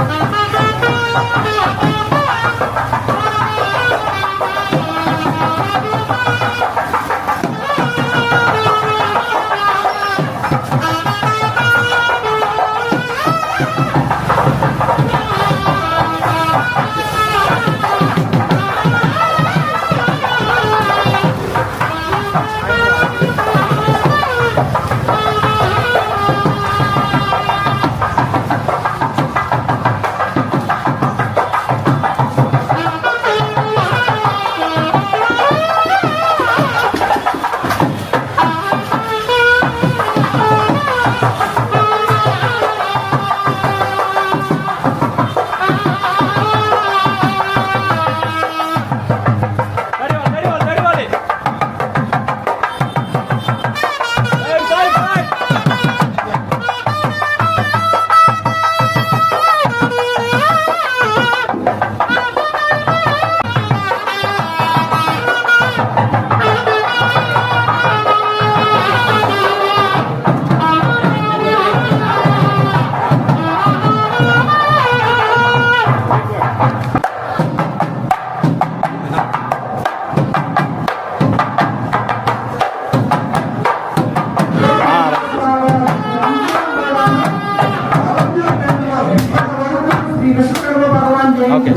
శ్రీ విశ్వకర్మ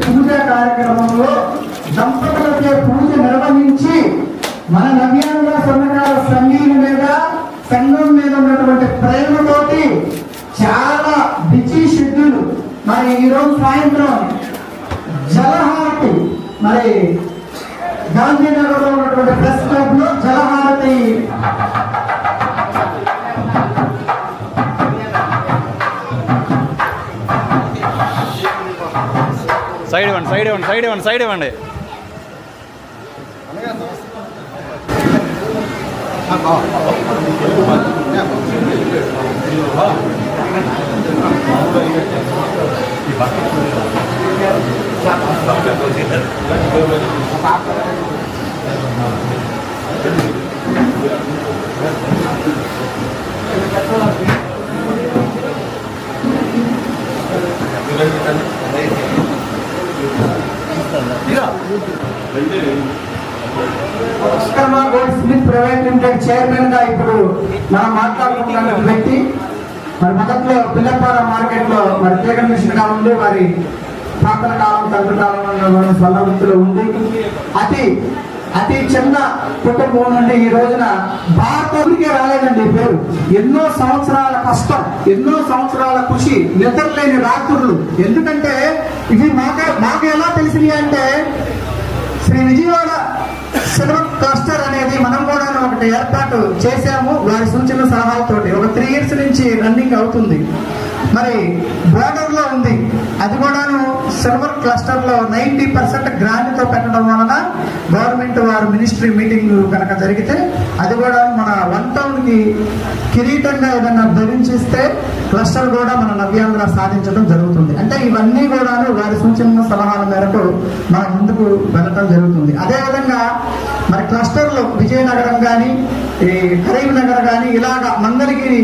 పూజ కార్యక్రమంలో పూజ నిర్వహించి మన నవ్యాంగ స్వర్ణకాల సంగీల మీద సంఘం మీద ఉన్నటువంటి ప్రేమతోటి చాలా బిజీ షెడ్యూల్ మరి ఈరోజు సాయంత్రం జలహారతి. మరి గాంధీనగర్లో ఉన్నటువంటి ప్రెస్ క్లబ్ లో జలహారతి సైడ్ ఇవ్వండి సైడ్ ఇవ్వండి సైడ్ ఇవ్వండి సైడ్ ఇవ్వండి Vishwakarma gold smith private limited చైర్మన్గా ఇప్పుడు మనం మాట్లాడుకుంటున్న వ్యక్తి. మరి మొదట్లో పిల్లపార మార్కెట్లో మరి తీగ మిషన్గా ఉండి వారి పాత్ర కాలం తండ్రి కాలం స్వర్ణ ఉంది అతి అతి చిన్న కుటుంబం నుండి ఈ రోజున భారతీయ రాలేదండి పేరు. ఎన్నో సంవత్సరాల కష్టం ఎన్నో సంవత్సరాల కృషి నిద్రలేని రాత్రులు. ఎందుకంటే ఇవి మాకు మాకు ఎలా తెలిసినాయి అంటే శ్రీ విజయవాడ సిల్వర్ క్లస్టర్ అనేది మనం కూడా ఒకటి ఏర్పాటు చేశాము. వారి సూచన సలహాలతోటి. ఒక త్రీ ఇయర్స్ నుంచి రన్నింగ్ అవుతుంది. మరి బోర్డర్లో ఉంది. అది కూడాను సిల్వర్ క్లస్టర్లో నైన్టీ పర్సెంట్ గ్రాండ్తో పెట్టడం వలన గవర్నమెంట్ వారు మినిస్ట్రీ మీటింగ్ కనుక జరిగితే అది కూడా మన వన్ టౌన్కి కిరీటంగా ఏదైనా ధరించిస్తే క్లస్టర్ కూడా మన నవ్యాంధ్ర సాధించడం జరుగుతుంది. అంటే ఇవన్నీ కూడాను వారి సూచన సలహాల మేరకు మనం ముందుకు వెళ్ళటం జరుగుతుంది. అదేవిధంగా మరి క్లస్టర్లో విజయనగరం కానీ ఈ కరీంనగర్ కానీ ఇలాగా మంగళగిరి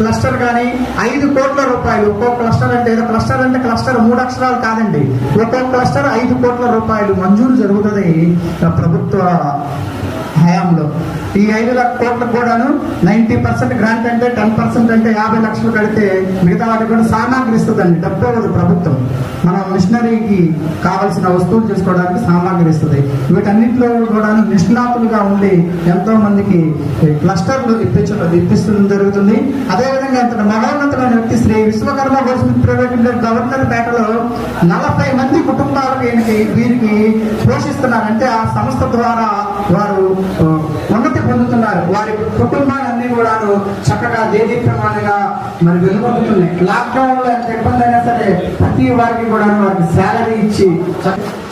క్లస్టర్ కానీ ఐదు కోట్ల రూపాయలు. ఒక్కో క్లస్టర్ అంటే ఏదో క్లస్టర్ అంటే క్లస్టర్ మూడు అక్షరాలు కాదండి. ఒక్కో క్లస్టర్ ఐదు కోట్ల రూపాయలు. మంజూరు జరుగుతుంది. ప్రభుత్వ హయాంలో. ఈ ఐదు లక్ష కోట్లకు కూడాను నైన్టీ పర్సెంట్ గ్రాంట్ అంటే టెన్ పర్సెంట్ అంటే యాభై లక్షలు కడితే మిగతా వాటికి కూడా సామాగ్రి ఇస్తుందండి. డబ్బు ఇవ్వదు ప్రభుత్వం. మనం మిషనరీకి కావాల్సిన వస్తువులు చేసుకోవడానికి సామాగ్రి ఇస్తుంది. వీటన్నింటిలో కూడాను నిష్ణాతులుగా ఉండి ఎంతో మందికి క్లస్టర్లు ఇప్పించడం ఇప్పిస్తుంది జరుగుతుంది. అదేవిధంగా ఇంత మహోన్నతమైన వ్యక్తి Shri Vishwakarma goldsmith private governor పేటలో నలభై మంది కుటుంబ ఈయనకి వీరికి పోషిస్తున్నారంటే ఆ సంస్థ ద్వారా వారు ఉన్నతి పొందుతున్నారు. వారి కుటుంబాలన్నీ కూడాను చక్కగా దేదీప్రమాణంగా మరి వెలువడుతున్నాయి లాక్డౌన్లో ఎంత ఇబ్బంది అయినా సరే ప్రతి వారికి కూడా వారికి శాలరీ ఇచ్చి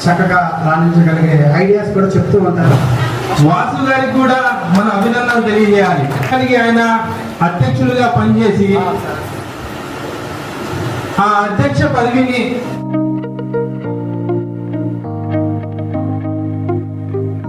చక్కగా రాణించగలిగే ఐడియాస్ కూడా చెప్తూ ఉంటారు. వాసు గారికి కూడా మన అభినందనలు తెలియజేయాలి. కలిగి ఆయన అధ్యక్షులుగా పనిచేసి ఆ అధ్యక్ష పదవిని